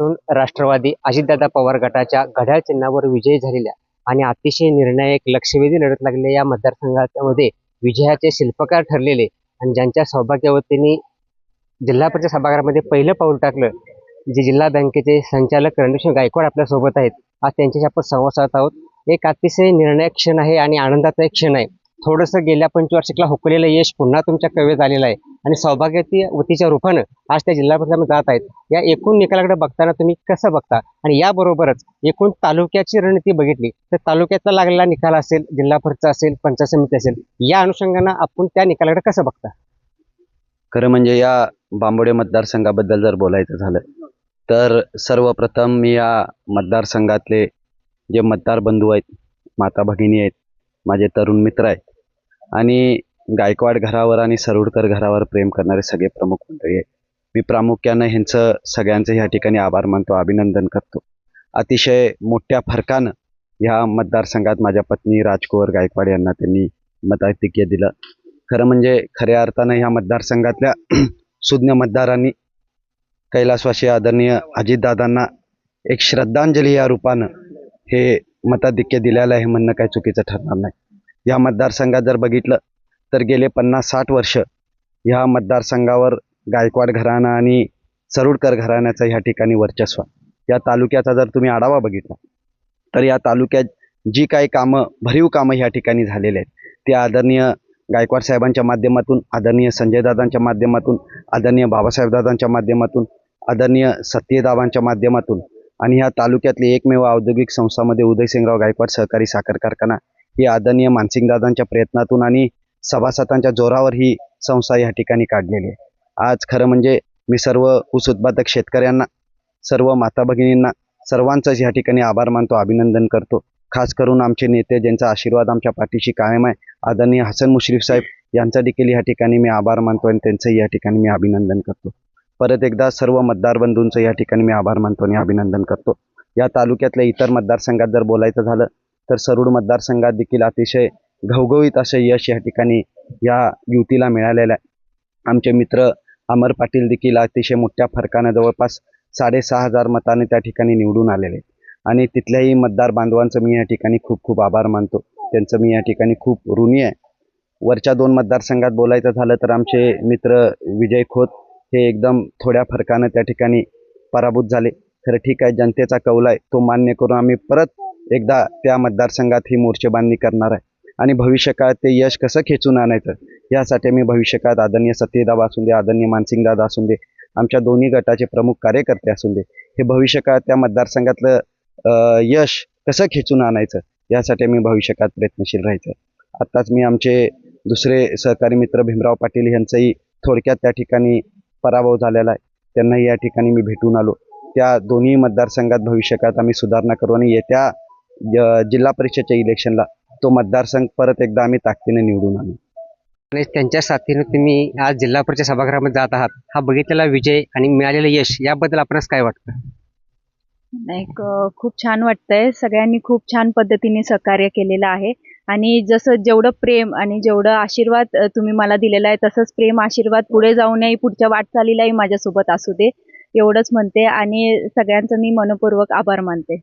मतदारसंघातून राष्ट्रवादी अजितदादा पवार गटाच्या घड्याळ चिन्हावर विजयी झालेल्या आणि अतिशय निर्णायक लक्षवेधी लढत लागलेल्या या मतदारसंघामध्ये विजयाचे शिल्पकार ठरलेले आणि ज्यांच्या सौभाग्यवतींनी जिल्हा परिषद सभागृहामध्ये पहिलं पाऊल टाकलं जे जिल्हा बँकेचे संचालक रणजित गायकवाड आपल्यासोबत आहेत. आज त्यांच्याशी आपण संवाद साधत आहोत. एक अतिशय निर्णायक क्षण आहे आणि आनंदाचा एक क्षण आहे. थोडंसं गेल्या पंचवार्षिकला हुकलेलं यश पुन्हा तुमच्या कवेत आलेलं आहे. आणि सौभाग्याची वतीच्या रूपानं आज त्या जिल्हा परिषदेमध्ये जात आहेत. या एकूण निकालाकडे बघताना तुम्ही कसं बघता? आणि याबरोबरच एकूण तालुक्याची रणनीती बघितली तर तालुक्यातला लागलेला निकाल असेल जिल्हा परिषद असेल पंचायत समिती असेल या अनुषंगानं आपण त्या निकालाकडे कसं बघता? खरं म्हणजे या बांबोडे मतदारसंघाबद्दल जर बोलायचं झालं तर सर्वप्रथम मी या मतदारसंघातले जे मतदार बंधू आहेत माता भगिनी आहेत माझे तरुण मित्र आहेत आणि गायकवाड घरावर आणि सरोडकर घरावर प्रेम करणारे सगळे प्रमुख मंडळी आहेत. मी प्रामुख्यानं ह्यांचं सगळ्यांचं ह्या ठिकाणी आभार मानतो अभिनंदन करतो. अतिशय मोठ्या फरकानं ह्या मतदारसंघात माझ्या पत्नी राजकुवर गायकवाड यांना त्यांनी मताधिक्य दिलं. खरं म्हणजे खऱ्या अर्थानं ह्या मतदारसंघातल्या सुज्ञ मतदारांनी कैलासवासी आदरणीय अजितदादांना एक श्रद्धांजली या रूपानं हे मताधिक्य दिलेलं आहे म्हणणं काही चुकीचं ठरणार नाही. या मतदारसंघात जर बघितलं तर गेले पन्नास साठ वर्ष ह्या मतदारसंघावर गायकवाड घराणा आणि सरुडकर घराण्याचं ह्या ठिकाणी वर्चस्व. या तालुक्याचा जर तुम्ही आढावा बघितला तर या तालुक्यात जी काही कामं भरीव कामं ह्या ठिकाणी झालेली आहेत. ती आदरणीय गायकवाड साहेबांच्या माध्यमातून आदरणीय संजयदादांच्या माध्यमातून आदरणीय बाबासाहेबदादांच्या माध्यमातून आदरणीय सत्यदाबांच्या माध्यमातून आणि ह्या तालुक्यातली एकमेव औद्योगिक संस्थामध्ये उदयसिंगराव गायकवाड सहकारी साखर कारखाना ही आदरणीय मानसिंगदादांच्या प्रयत्नातून आणि सभासदांच्या जोरावर ही संस्था या ठिकाणी काढलेली आहे. आज खरं म्हणजे मी सर्व ऊस उत्पादक शेतकऱ्यांना सर्व माता भगिनींना सर्वांचंच या ठिकाणी आभार मानतो अभिनंदन करतो. खास करून आमचे नेते ज्यांचा आशीर्वाद आमच्या पाठीशी कायम आहे आदरणीय हसन मुश्रीफ साहेब यांचा देखील या ठिकाणी मी आभार मानतो आणि त्यांचंही या ठिकाणी मी अभिनंदन करतो. परत एकदा सर्व मतदार बंधूंचं या ठिकाणी मी आभार मानतो आणि अभिनंदन करतो. या तालुक्यातल्या इतर मतदारसंघात जर बोलायचं झालं तर सरूड मतदारसंघात देखील अतिशय घवघवीत असं यश या ठिकाणी या युतीला मिळालेलं आहे. आमचे मित्र अमर पाटील देखील अतिशय मोठ्या फरकानं जवळपास साडेसहा हजार मताने त्या ठिकाणी निवडून आलेले आणि तिथल्याही मतदार बांधवांचं मी या ठिकाणी खूप खूप आभार मानतो. त्यांचं मी या ठिकाणी खूप ऋणी आहे. वरच्या दोन मतदारसंघात बोलायचं झालं तर आमचे मित्र विजय खोत हे एकदम थोड्या फरकानं त्या ठिकाणी पराभूत झाले. खरं ठीक आहे जनतेचा कौल आहे. तो मान्य करून आम्ही परत एकदा त्या मतदारसंघात ही मोर्चेबांधणी करणार आहे. आणि भविष्यकाळात ते यश कसं खेचून आणायचं? यासाठी मी भविष्यकाळात आदरणीय सत्यदाबा असून दे आदरणीय मानसिंगदादा असून दे आमच्या दोन्ही गटाचे प्रमुख कार्यकर्ते असून दे हे भविष्यकाळात त्या मतदारसंघातलं यश कसं खेचून आणायचं? यासाठी मी भविष्यकाळात प्रयत्नशील राहायचं. आत्ताच मी आमचे दुसरे सहकारी मित्र भीमराव पाटील यांचंही थोडक्यात त्या ठिकाणी पराभव झालेला आहे. त्यांनाही या ठिकाणी मी भेटून आलो. त्या दोन्ही मतदारसंघात भविष्यकाळात आम्ही सुधारणा करू आणि येत्या जिल्हा परिषदच्या इलेक्शनला तो मतदारसंघ परत एकदा आम्ही ताकदीने निवडून आणू. आणि त्यांच्या साथीनं तुम्ही आज जिल्हा परिषद सभागृहामध्ये जात आहात. हा बघितलेला विजय आणि मिळालेलं यश याबद्दल आपणास काय वाटतं? नाही खूप छान वाटतंय. सगळ्यांनी खूप छान पद्धतीने सहकार्य केलेलं आहे. आणि जसं जेवढं प्रेम आणि जेवढं आशीर्वाद तुम्ही मला दिलेला आहे तसंच प्रेम आशीर्वाद पुढे जाऊनही पुढच्या वाटचालीलाही माझ्यासोबत असू दे. एवढंच म्हणते आणि सगळ्यांचं मी मनपूर्वक आभार मानते.